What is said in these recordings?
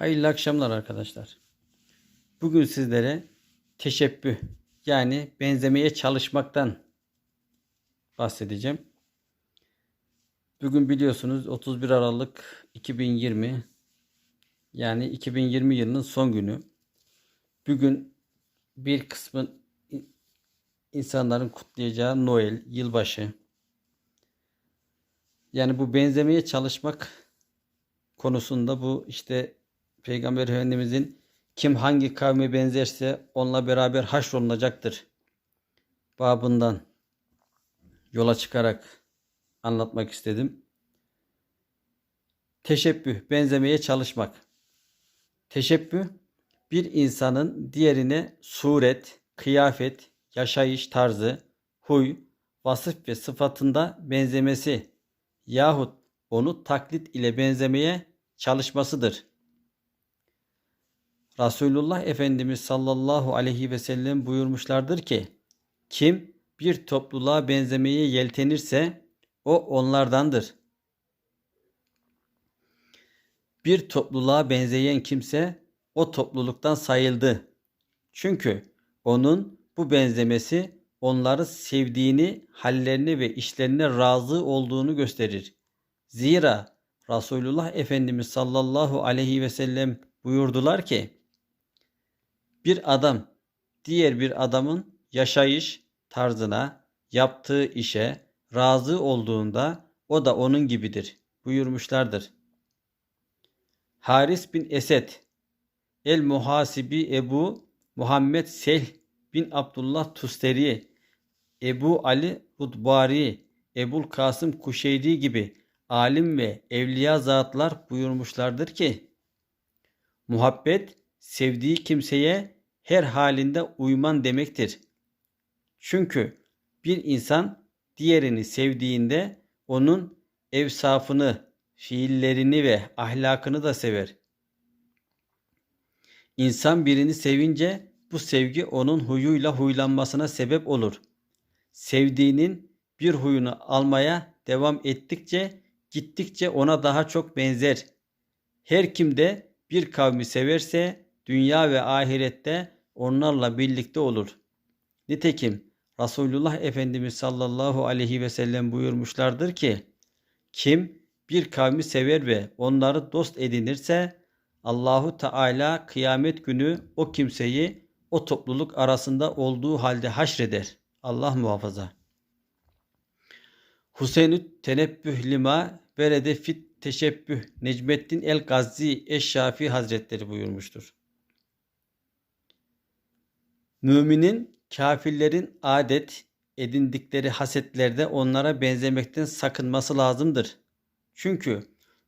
Hayırlı akşamlar arkadaşlar. Bugün sizlere teşebbüh yani benzemeye çalışmaktan bahsedeceğim. Bugün biliyorsunuz 31 Aralık 2020 yani 2020 yılının son günü. Bugün bir kısmın insanların kutlayacağı Noel, yılbaşı. Yani bu benzemeye çalışmak konusunda bu işte Peygamber Efendimizin kim hangi kavme benzerse onunla beraber haşrolunacaktır. Babından yola çıkarak anlatmak istedim. Teşebbüh, benzemeye çalışmak. Teşebbüh, bir insanın diğerine suret, kıyafet, yaşayış tarzı, huy, vasıf ve sıfatında benzemesi yahut onu taklit ile benzemeye çalışmasıdır. Resulullah Efendimiz sallallahu aleyhi ve sellem buyurmuşlardır ki, kim bir topluluğa benzemeye yeltenirse o onlardandır. Bir topluluğa benzeyen kimse o topluluktan sayıldı. Çünkü onun bu benzemesi onları sevdiğini, hallerini ve işlerine razı olduğunu gösterir. Zira Resulullah Efendimiz sallallahu aleyhi ve sellem buyurdular ki, bir adam diğer bir adamın yaşayış tarzına, yaptığı işe razı olduğunda o da onun gibidir buyurmuşlardır. Haris bin Esed El Muhasibi Ebu Muhammed Selh bin Abdullah Tusteri Ebu Ali Rudbari Ebul Kasım Kuşeyri gibi alim ve evliya zatlar buyurmuşlardır ki muhabbet sevdiği kimseye her halinde uyman demektir. Çünkü bir insan diğerini sevdiğinde onun evsafını, fiillerini ve ahlakını da sever. İnsan birini sevince bu sevgi onun huyuyla huylanmasına sebep olur. Sevdiğinin bir huyunu almaya devam ettikçe gittikçe ona daha çok benzer. Her kim de bir kavmi severse dünya ve ahirette onlarla birlikte olur. Nitekim Resulullah Efendimiz sallallahu aleyhi ve sellem buyurmuşlardır ki kim bir kavmi sever ve onları dost edinirse Allahu Teala kıyamet günü o kimseyi o topluluk arasında olduğu halde haşreder. Allah muhafaza. Huseynü tenebbüh lima verede fit teşebbüh Necmettin el Gazzi Eşşafi Hazretleri buyurmuştur. Müminin kafirlerin adet edindikleri hasetlerde onlara benzemekten sakınması lazımdır. Çünkü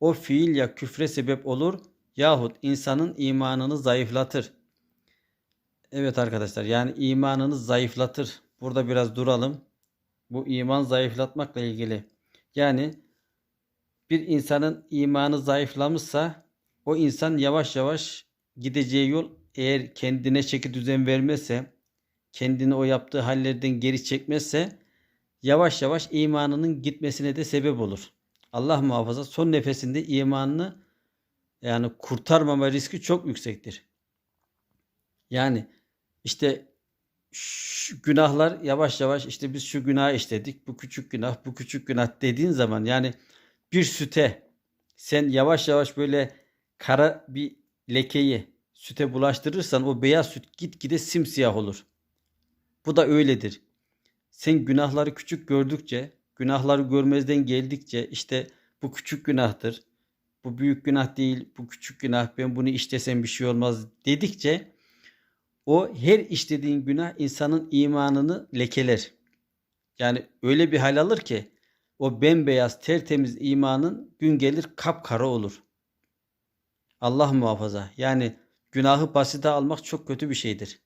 o fiil ya küfre sebep olur yahut insanın imanını zayıflatır. Evet arkadaşlar yani imanını zayıflatır. Burada biraz duralım. Bu iman zayıflatmakla ilgili. Yani bir insanın imanı zayıflamışsa o insan yavaş yavaş gideceği yol eğer kendine çeki düzen vermezse, kendini o yaptığı hallerden geri çekmezse yavaş yavaş imanının gitmesine de sebep olur. Allah muhafaza son nefesinde imanını yani kurtarmama riski çok yüksektir. Yani işte şu günahlar yavaş yavaş işte biz şu günah işledik. Bu küçük günah, bu küçük günah dediğin zaman yani bir süte sen yavaş yavaş böyle kara bir lekeyi süte bulaştırırsan o beyaz süt gitgide simsiyah olur. Bu da öyledir. Sen günahları küçük gördükçe, günahları görmezden geldikçe işte bu küçük günahtır. Bu büyük günah değil, bu küçük günah. Ben bunu işlesem bir şey olmaz dedikçe o her işlediğin günah insanın imanını lekeler. Yani öyle bir hal alır ki o bembeyaz tertemiz imanın gün gelir kapkara olur. Allah muhafaza. Yani günahı basite almak çok kötü bir şeydir.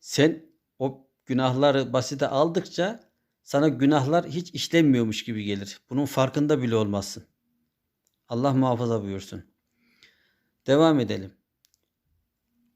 Sen o günahları basite aldıkça sana günahlar hiç işlenmiyormuş gibi gelir. Bunun farkında bile olmazsın. Allah muhafaza buyursun. Devam edelim.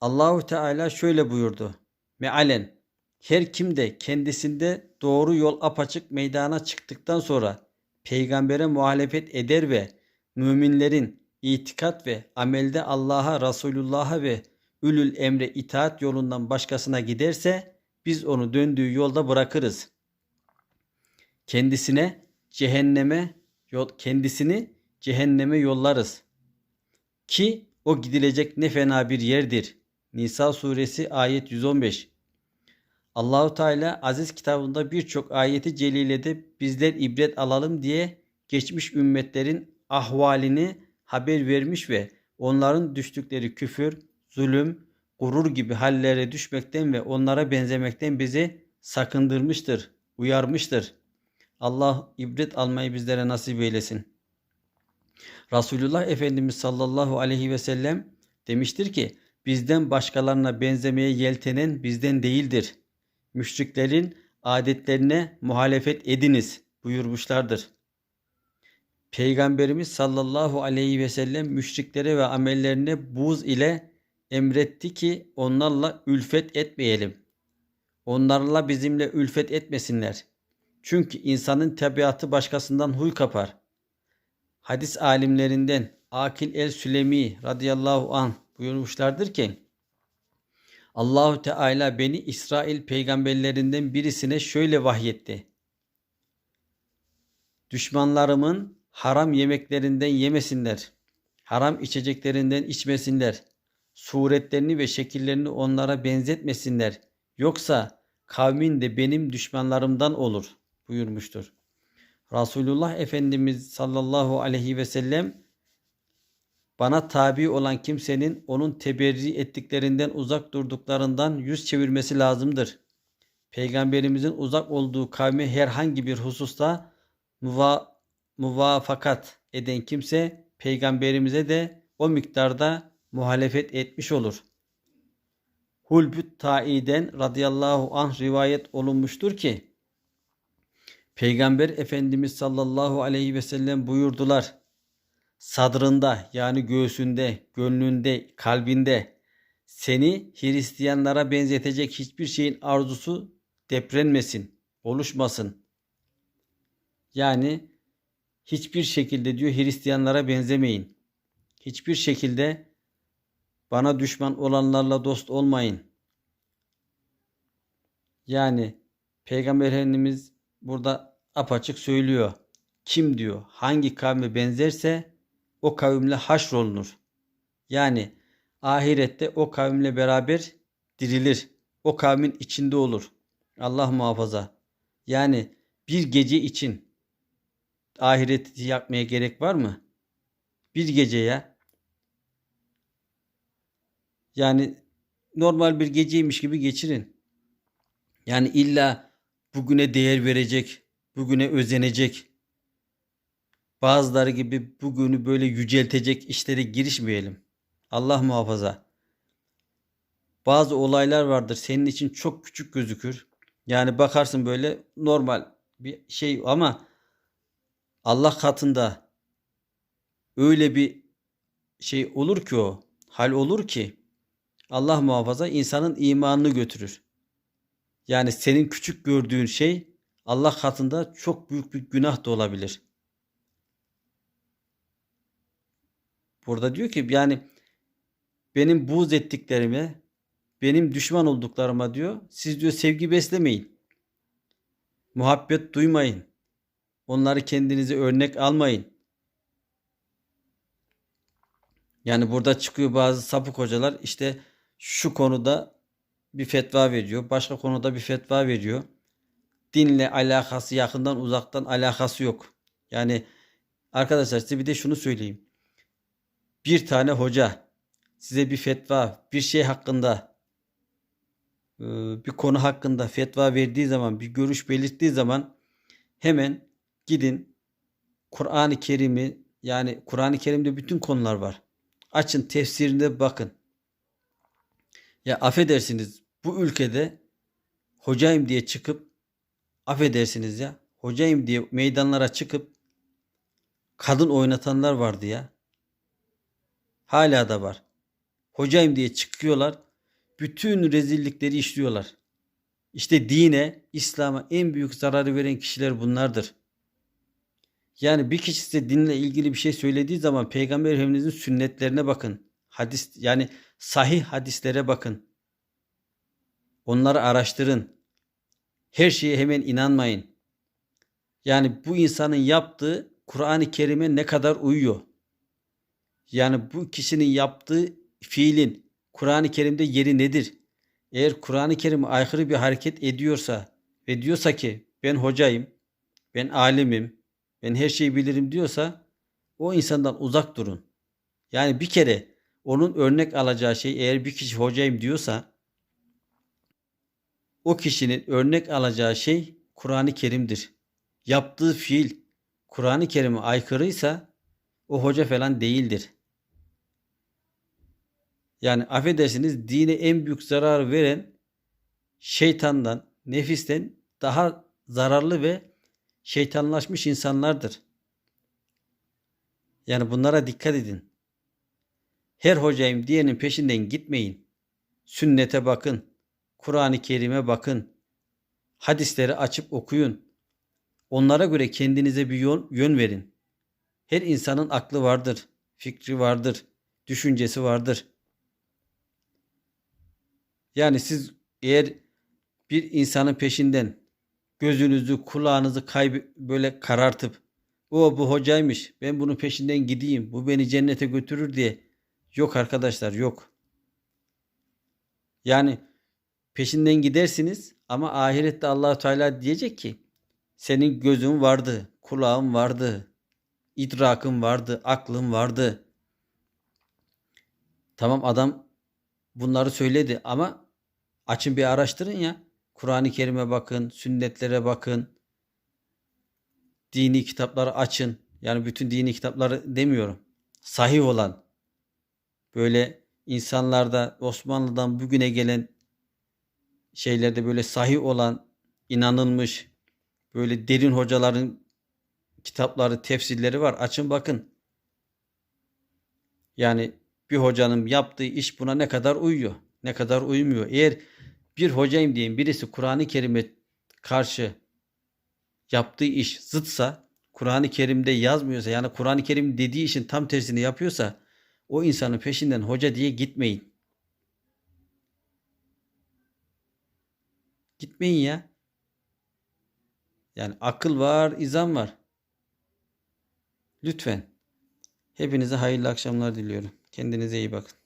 Allahu Teala şöyle buyurdu. Mealen her kim de kendisinde doğru yol apaçık meydana çıktıktan sonra peygambere muhalefet eder ve müminlerin itikat ve amelde Allah'a, Resulullah'a ve ülül emre itaat yolundan başkasına giderse biz onu döndüğü yolda bırakırız. Kendisine cehenneme kendisini cehenneme yollarız. Ki o gidilecek ne fena bir yerdir. Nisa suresi ayet 115. Allahu Teala aziz kitabında birçok ayeti celilede bizler ibret alalım diye geçmiş ümmetlerin ahvalini haber vermiş ve onların düştükleri küfür, zulüm, gurur gibi hallere düşmekten ve onlara benzemekten bizi sakındırmıştır, uyarmıştır. Allah ibret almayı bizlere nasip eylesin. Resulullah Efendimiz sallallahu aleyhi ve sellem demiştir ki bizden başkalarına benzemeye yeltenen bizden değildir. Müşriklerin adetlerine muhalefet ediniz buyurmuşlardır. Peygamberimiz sallallahu aleyhi ve sellem müşriklere ve amellerine buz ile emretti ki onlarla ülfet etmeyelim. Onlarla bizimle ülfet etmesinler. Çünkü insanın tabiatı başkasından huy kapar. Hadis alimlerinden Akil el Sülemi radıyallahu an buyurmuşlardır ki Allahu Teala beni İsrail peygamberlerinden birisine şöyle vahyetti. Düşmanlarımın haram yemeklerinden yemesinler. Haram içeceklerinden içmesinler. Suretlerini ve şekillerini onlara benzetmesinler. Yoksa kavmin de benim düşmanlarımdan olur buyurmuştur. Resulullah Efendimiz sallallahu aleyhi ve sellem bana tabi olan kimsenin onun teberri ettiklerinden uzak durduklarından yüz çevirmesi lazımdır. Peygamberimizin uzak olduğu kavme herhangi bir hususta muva, muvafakat eden kimse peygamberimize de o miktarda muhalefet etmiş olur. Hulbüt Ta'i'den radıyallahu anh rivayet olunmuştur ki Peygamber Efendimiz sallallahu aleyhi ve sellem buyurdular. Sadrında yani göğsünde, gönlünde, kalbinde seni Hristiyanlara benzetecek hiçbir şeyin arzusu deprenmesin, oluşmasın. Yani hiçbir şekilde diyor Hristiyanlara benzemeyin. Hiçbir şekilde bana düşman olanlarla dost olmayın. Yani Peygamber Efendimiz burada apaçık söylüyor. Kim diyor hangi kavme benzerse o kavimle haşrolunur. Yani ahirette o kavimle beraber dirilir. O kavmin içinde olur. Allah muhafaza. Yani bir gece için ahireti yakmaya gerek var mı? Bir gece ya. Yani normal bir geceymiş gibi geçirin. Yani illa bugüne değer verecek, bugüne özenecek. Bazıları gibi bugünü böyle yüceltecek işlere girişmeyelim. Allah muhafaza. Bazı olaylar vardır senin için çok küçük gözükür. Yani bakarsın böyle normal bir şey ama Allah katında öyle bir şey olur ki o, hal olur ki Allah muhafaza insanın imanını götürür. Yani senin küçük gördüğün şey Allah katında çok büyük bir günah da olabilir. Burada diyor ki yani benim buğz ettiklerime, benim düşman olduklarıma diyor, siz diyor sevgi beslemeyin. Muhabbet duymayın. Onları kendinize örnek almayın. Yani burada çıkıyor bazı sapık hocalar işte şu konuda bir fetva veriyor. Başka konuda bir fetva veriyor. Dinle alakası yakından uzaktan alakası yok. Yani arkadaşlar size bir de şunu söyleyeyim. Bir tane hoca size bir fetva, bir şey hakkında e, bir konu hakkında fetva verdiği zaman, bir görüş belirttiği zaman hemen gidin Kur'an-ı Kerim'i yani Kur'an-ı Kerim'de bütün konular var. Açın tefsirinde bakın. Ya affedersiniz bu ülkede hocayım diye çıkıp affedersiniz ya hocayım diye meydanlara çıkıp kadın oynatanlar vardı ya. Hala da var. Hocayım diye çıkıyorlar. Bütün rezillikleri işliyorlar. İşte dine, İslam'a en büyük zararı veren kişiler bunlardır. Yani bir kişi size dinle ilgili bir şey söylediği zaman Peygamber Efendimizin sünnetlerine bakın. Hadis yani sahih hadislere bakın. Onları araştırın. Her şeye hemen inanmayın. Yani bu insanın yaptığı Kur'an-ı Kerim'e ne kadar uyuyor? Yani bu kişinin yaptığı fiilin Kur'an-ı Kerim'de yeri nedir? Eğer Kur'an-ı Kerim'e aykırı bir hareket ediyorsa ve diyorsa ki ben hocayım, ben alimim, ben her şeyi bilirim diyorsa o insandan uzak durun. Yani bir kere onun örnek alacağı şey eğer bir kişi hocayım diyorsa o kişinin örnek alacağı şey Kur'an-ı Kerim'dir. Yaptığı fiil Kur'an-ı Kerim'e aykırıysa o hoca falan değildir. Yani affedersiniz dine en büyük zarar veren şeytandan, nefisten daha zararlı ve şeytanlaşmış insanlardır. Yani bunlara dikkat edin. Her hocayım diyenin peşinden gitmeyin. Sünnete bakın. Kur'an-ı Kerim'e bakın. Hadisleri açıp okuyun. Onlara göre kendinize bir yön, yön verin. Her insanın aklı vardır, fikri vardır, düşüncesi vardır. Yani siz eğer bir insanın peşinden gözünüzü, kulağınızı kayb böyle karartıp o bu hocaymış. Ben bunun peşinden gideyim. Bu beni cennete götürür diye. Yok arkadaşlar, yok. Yani peşinden gidersiniz ama ahirette Allahu Teala diyecek ki senin gözün vardı, kulağın vardı, idrakın vardı, aklın vardı. Tamam adam bunları söyledi ama açın bir araştırın ya. Kur'an-ı Kerim'e bakın, sünnetlere bakın. Dini kitapları açın. Yani bütün dini kitapları demiyorum. Sahih olan böyle insanlarda Osmanlı'dan bugüne gelen şeylerde böyle sahih olan inanılmış böyle derin hocaların kitapları, tefsirleri var. Açın bakın. Yani bir hocanın yaptığı iş buna ne kadar uyuyor, ne kadar uymuyor. Eğer bir hocayım diyen birisi Kur'an-ı Kerim'e karşı yaptığı iş zıtsa, Kur'an-ı Kerim'de yazmıyorsa yani Kur'an-ı Kerim dediği işin tam tersini yapıyorsa o insanın peşinden hoca diye gitmeyin. Gitmeyin ya. Yani akıl var, izan var. Lütfen. Hepinize hayırlı akşamlar diliyorum. Kendinize iyi bakın.